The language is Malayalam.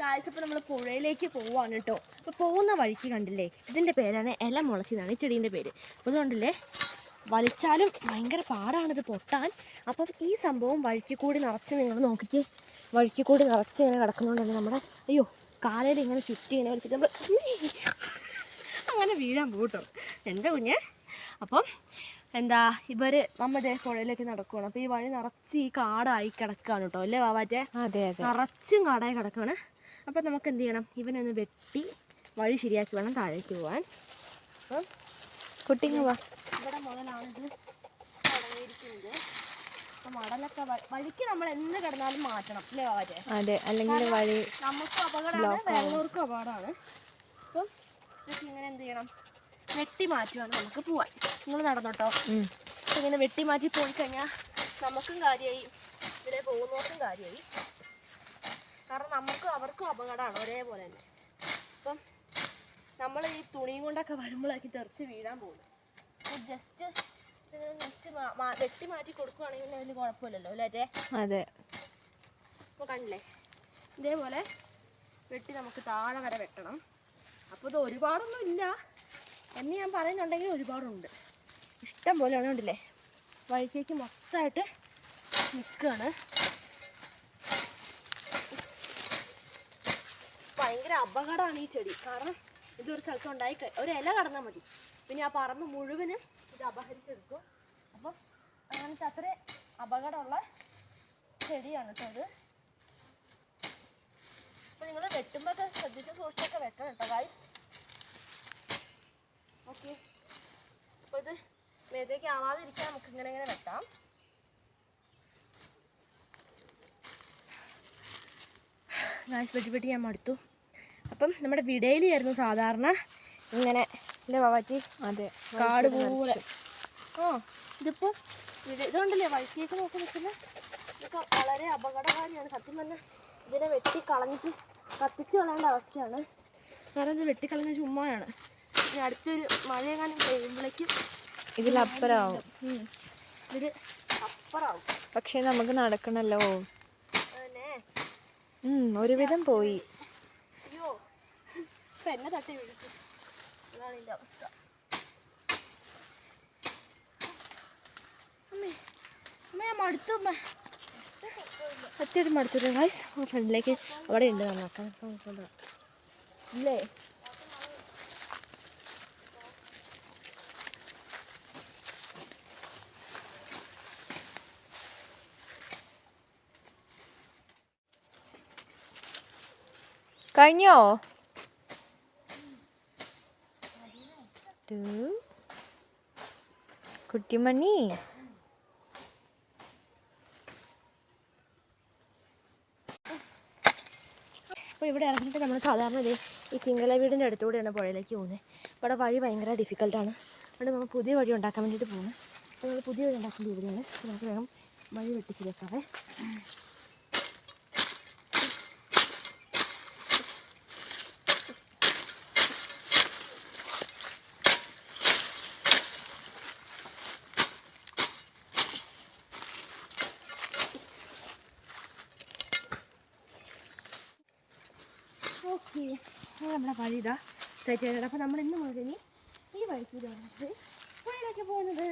ഗായ്സ് അപ്പോൾ നമ്മൾ പുഴയിലേക്ക് പോവാണ് കേട്ടോ അപ്പോൾ പോകുന്ന വഴിക്ക് കണ്ടില്ലേ? ഇതിന്റെ പേരാണ് ഇല മുളച്ചതാണ് ഈ ചെടീന്റെ പേര്. അപ്പോൾ അതുകൊണ്ടല്ലേ വലിച്ചാലും ഭയങ്കര പാടാണിത് പൊട്ടാൻ. അപ്പം ഈ സംഭവം വഴിക്ക് കൂടി നിറച്ച് നിങ്ങൾ നോക്കിക്കേ. വഴിക്ക് കൂടി നിറച്ച് ഇങ്ങനെ കിടക്കുന്നതുകൊണ്ട് തന്നെ നമ്മുടെ അയ്യോ കാലയിൽ ഇങ്ങനെ ചുറ്റി ഇങ്ങനെ വലിച്ചിട്ട് നമ്മൾ അങ്ങനെ വീഴാൻ പോകട്ടോ എന്റെ കുഞ്ഞ്? അപ്പം എന്താ ഇവർ നമ്മതേ പുഴയിലേക്ക് നടക്കുവാണ്. അപ്പോൾ ഈ വഴി നിറച്ച് ഈ കാടായി കിടക്കുകയാണ് കേട്ടോ അല്ലേ വാവാറ്റേ? അതെ അതെ. നിറച്ചും കാടായി കിടക്കുകയാണ് അപ്പം നമുക്ക് എന്ത് ചെയ്യണം? ഇവനൊന്ന് വെട്ടി വഴി ശരിയാക്കി വേണം താഴേക്ക് പോകാൻ അപ്പം കുട്ടിങ്ങ വാ. ഇവിടെ മുതലാണിത് തുടങ്ങിയിരിക്കുന്നത് അപ്പം മടലൊക്കെ വഴിക്ക് നമ്മൾ എന്ന് കിടന്നാലും മാറ്റണം അല്ലേ വാവാറ്റേ അതെ അല്ലെങ്കിൽ വഴി നമുക്കും അപകടമാണ് വെള്ളൂർക്കും അപകടമാണ്. അപ്പം ഇതൊക്കെ ഇങ്ങനെ എന്ത് ചെയ്യണം? വെട്ടി മാറ്റുവാണ് നമുക്ക് പോവാൻ. നിങ്ങൾ നടന്നോട്ടോ. ഇങ്ങനെ വെട്ടി മാറ്റി പോയി കഴിഞ്ഞാൽ നമുക്കും കാര്യമായി ഇവിടെ പോകുന്നവർക്കും കാര്യമായി കാരണം നമുക്കും അവർക്കും അപകടമാണ് ഒരേപോലെ തന്നെ. അപ്പം നമ്മൾ ഈ തുണിയും കൊണ്ടൊക്കെ വരുമ്പോഴാക്കി തെറിച്ച് വീഴാൻ പോകുന്നു. ജസ്റ്റ് ജസ്റ്റ് വെട്ടി മാറ്റി കൊടുക്കുവാണെങ്കിൽ അതിന് കുഴപ്പമില്ലല്ലോ അല്ലേ അതെ. അപ്പോൾ കണ്ടില്ലേ? ഇതേപോലെ വെട്ടി നമുക്ക് താഴെ വരെ വെട്ടണം. അപ്പോൾ ഇത് ഒരുപാടൊന്നും ഇല്ല. എന്ന് ഞാൻ പറയുന്നുണ്ടെങ്കിൽ ഒരുപാടുണ്ട്. ഇഷ്ടം പോലെ ഉണ്ടല്ലേ വഴിക്കേക്ക് മൊത്തമായിട്ട് നിൽക്കുകയാണ്. ഭയങ്കര അപകടമാണ് ഈ ചെടി. കാരണം ഇതൊരു സ്ഥലത്ത് ഉണ്ടായി ഒരു ഇല കടന്നാൽ മതി. പിന്നെ ആ പറമ്പ് മുഴുവനും ഇത് അപഹരിച്ചെടുക്കും. അപ്പം അങ്ങനത്തെ അത്ര അപകടമുള്ള ചെടിയാണ് കേട്ടോ ഇത്. അപ്പം നിങ്ങൾ വെട്ടുമ്പോൾ ഒക്കെ ശ്രദ്ധിച്ച് സൂക്ഷിച്ചൊക്കെ വെക്കണം കേട്ടോ ഗായ്സ് ഓക്കെ അപ്പോൾ ഇത് മേത്തേക്ക് ആവാതിരിക്കാൻ നമുക്ക് ഇങ്ങനെ ഇങ്ങനെ വെട്ടാം. ഗായ്സ് വെട്ടി വെട്ടി ഞാൻ മടുത്തു. അപ്പം നമ്മുടെ വിടയിലായിരുന്നു സാധാരണ ഇങ്ങനെ അല്ലേ അതെ. കാട് പോലെ ആ ഇതിപ്പോൾ ഇത് ഇതുകൊണ്ടല്ലേ വഴിക്കേക്ക് നോക്കി നിൽക്കുന്നത് ഇതൊക്കെ വളരെ അപകടകാരിയാണ്. സത്യം തന്നെ ഇതിനെ വെട്ടി കളഞ്ഞിട്ട് കത്തിച്ച് കളയേണ്ട അവസ്ഥയാണ്. കാരണം ഇത് വെട്ടിക്കളഞ്ഞ ചുമ്മായാണ്. ഇനി അടുത്തൊരു മഴയെങ്ങാനും പെയ്യുമ്പോഴേക്കും ഇതിലപ്പുറമാവും ഉം, ഇത് അപ്പറാവും. പക്ഷെ നമുക്ക് നടക്കണല്ലോ. ഒരുവിധം പോയി. ഇപ്പം എന്നെ തട്ടി വിളിച്ചു അതാണ് എന്റെ അവസ്ഥ. അമ്മേ അമ്മ ഞാൻ മടുത്തു മടുത്തു ഗായ്സ് ഫ്രണ്ടിലേക്ക് അവിടെ ഉണ്ട് നന്നാക്കാൻ ഇല്ലേ? കഴിഞ്ഞോ? ടു. കുട്ടിമണി. അപ്പോൾ ഇവിടെ ഇറങ്ങിയിട്ട് നമ്മൾ സാധാരണ ഇതേ ഈ ചിങ്കല വീടിന്റെ അടുത്തൂടെയാണ് പുഴയിലേക്ക് പോകുന്നത് ഇവിടെ വഴി ഭയങ്കര ഡിഫിക്കൽട്ടാണ് അതുകൊണ്ട് നമ്മൾ പുതിയ വഴി ഉണ്ടാക്കാൻ വേണ്ടിയിട്ട് പോകുന്നത് അപ്പോൾ നമ്മൾ പുതിയ വഴി ഉണ്ടാക്കേണ്ടി ഇവിടെയാണ് നമുക്ക് വേഗം വഴി വെട്ടിച്ച് വെക്കാവേ. ഓക്കെ നമ്മുടെ വഴി ഇതാ സെറ്റ് ചെയ്തിട്ട് അപ്പോൾ നമ്മൾ ഇന്ന് മുതൽ ഈ വഴിക്ക് ഇതാണ് പോകുന്നത്.